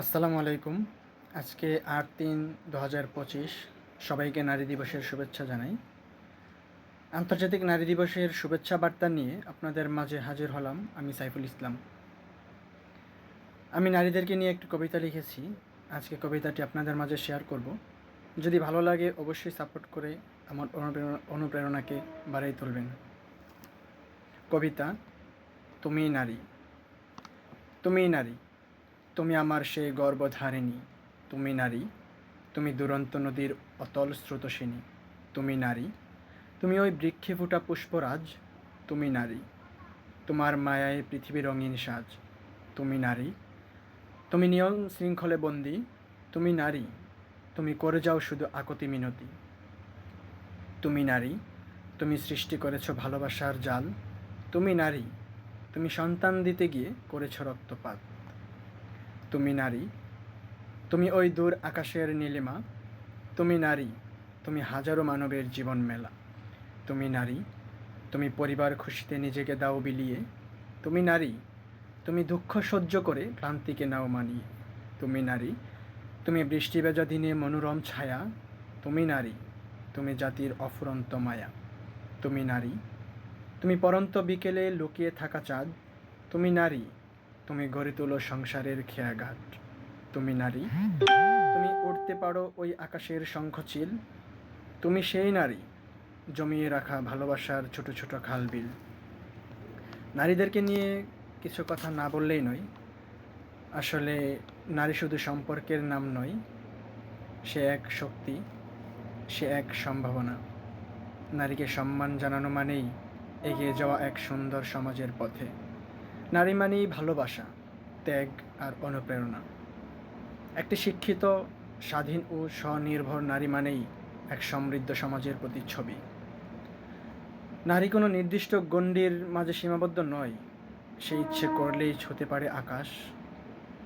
আসসালামু আলাইকুম। আজকে আট তিন দু হাজার পঁচিশ সবাইকে নারী দিবসের শুভেচ্ছা জানাই। আন্তর্জাতিক নারী দিবসের শুভেচ্ছা বার্তা নিয়ে আপনাদের মাঝে হাজির হলাম আমি সাইফুল ইসলাম। আমি নারীদেরকে নিয়ে একটি কবিতা লিখেছি। আজকে কবিতাটি আপনাদের মাঝে শেয়ার করব। যদি ভালো লাগে অবশ্যই সাপোর্ট করে আমার অনুপ্রেরণা, অনুপ্রেরণাকে বাড়াই তুলবেন। কবিতা তুমি নারী। তুমি নারী। তুমি আমার সেই গর্বধারিণী তুমি নারী। তুমি দুরন্ত নদীর অতল স্রোতসিনী। তুমি নারী। তুমি ওই বৃক্ষে ফুটা পুষ্পরাজ। তুমি নারী। তোমার মায়ায় পৃথিবী রঙিন সাজ। তুমি নারী। তুমি নিয়ম শৃঙ্খলে বন্দি। তুমি নারী। তুমি করে যাও শুধু আকতি মিনতি। তুমি নারী। তুমি সৃষ্টি করেছ ভালোবাসার জাল। তুমি নারী। তুমি সন্তান দিতে গিয়ে করেছ রক্তপাত। তুমি নারী, তুমি ওই দূর আকাশের নীলিমা, তুমি নারী, তুমি হাজারো মানবের জীবন মেলা। তুমি নারী, তুমি পরিবার খুশিতে নিজেকে দাও বিলিয়ে। তুমি নারী, তুমি দুঃখ সহ্য করে ক্লান্তিকে নাও মানিয়ে। তুমি নারী, তুমি বৃষ্টি বেজা দিনে মনোরম ছায়া। তুমি নারী, তুমি জাতির অফুরন্ত মায়া। তুমি নারী, তুমি পরন্ত বিকেলে লুকিয়ে থাকা চাঁদ। তুমি নারী তুমি গড়ে তোলো সংসারের খেয়াঘাট। তুমি নারী, তুমি উঠতে পারো ওই আকাশের শঙ্খচিল। তুমি সেই নারী, জমিয়ে রাখা ভালোবাসার ছোট ছোট খালবিল। নারীদেরকে নিয়ে কিছু কথা না বললেই নয়। আসলে নারী শুধু সম্পর্কের নাম নয়, সে এক শক্তি, সে এক সম্ভাবনা। নারীকে সম্মান জানানো মানেই এগিয়ে যাওয়া এক সুন্দর সমাজের পথে। নারী মানেই ভালোবাসা, ত্যাগ আর অনুপ্রেরণা। একটি শিক্ষিত, স্বাধীন ও স্বনির্ভর নারী মানেই এক সমৃদ্ধ সমাজের প্রতিচ্ছবি। নারী কোনো নির্দিষ্ট গণ্ডির মাঝে সীমাবদ্ধ নয়, সে ইচ্ছে করলেই ছুতে পারে আকাশ।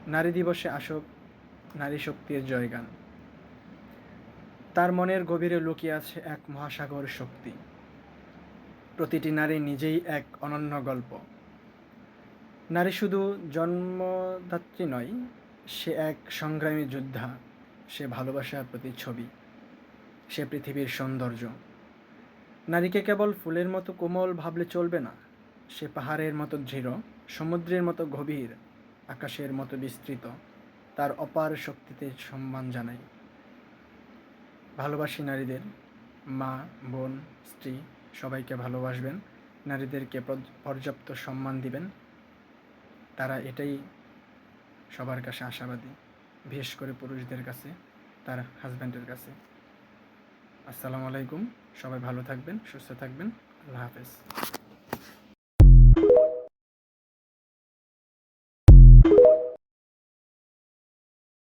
নারী দিবসে আসক, নারী শক্তির জয়গান। তার মনের গভীরে লুকিয়ে আছে এক মহাসাগর শক্তি। প্রতিটি নারী নিজেই এক অনন্য গল্প। নারী শুধু জন্মদাত্রী নয়, সে এক সংগ্রামী যোদ্ধা, সে ভালোবাসার প্রতিচ্ছবি সে পৃথিবীর সৌন্দর্য। নারীকে কেবল ফুলের মতো কোমল ভাবলে চলবে না, সে পাহাড়ের মতো দৃঢ়, সমুদ্রের মতো গভীর, আকাশের মতো বিস্তৃত, তার অপার শক্তিতে সম্মান জানাই। ভালোবাসি নারীদের, মা, বোন, স্ত্রী, সবাইকে ভালোবাসবেন, নারীদেরকে পর্যাপ্ত সম্মান দিবেন তারা এটাই সবার কাছে আশাবাদী, বিশেষ করে পুরুষদের কাছে, তার হাজব্যান্ডের কাছে। আসসালামু আলাইকুম, সবাই ভালো থাকবেন, সুস্থ থাকবেন, আল্লাহ হাফেজ।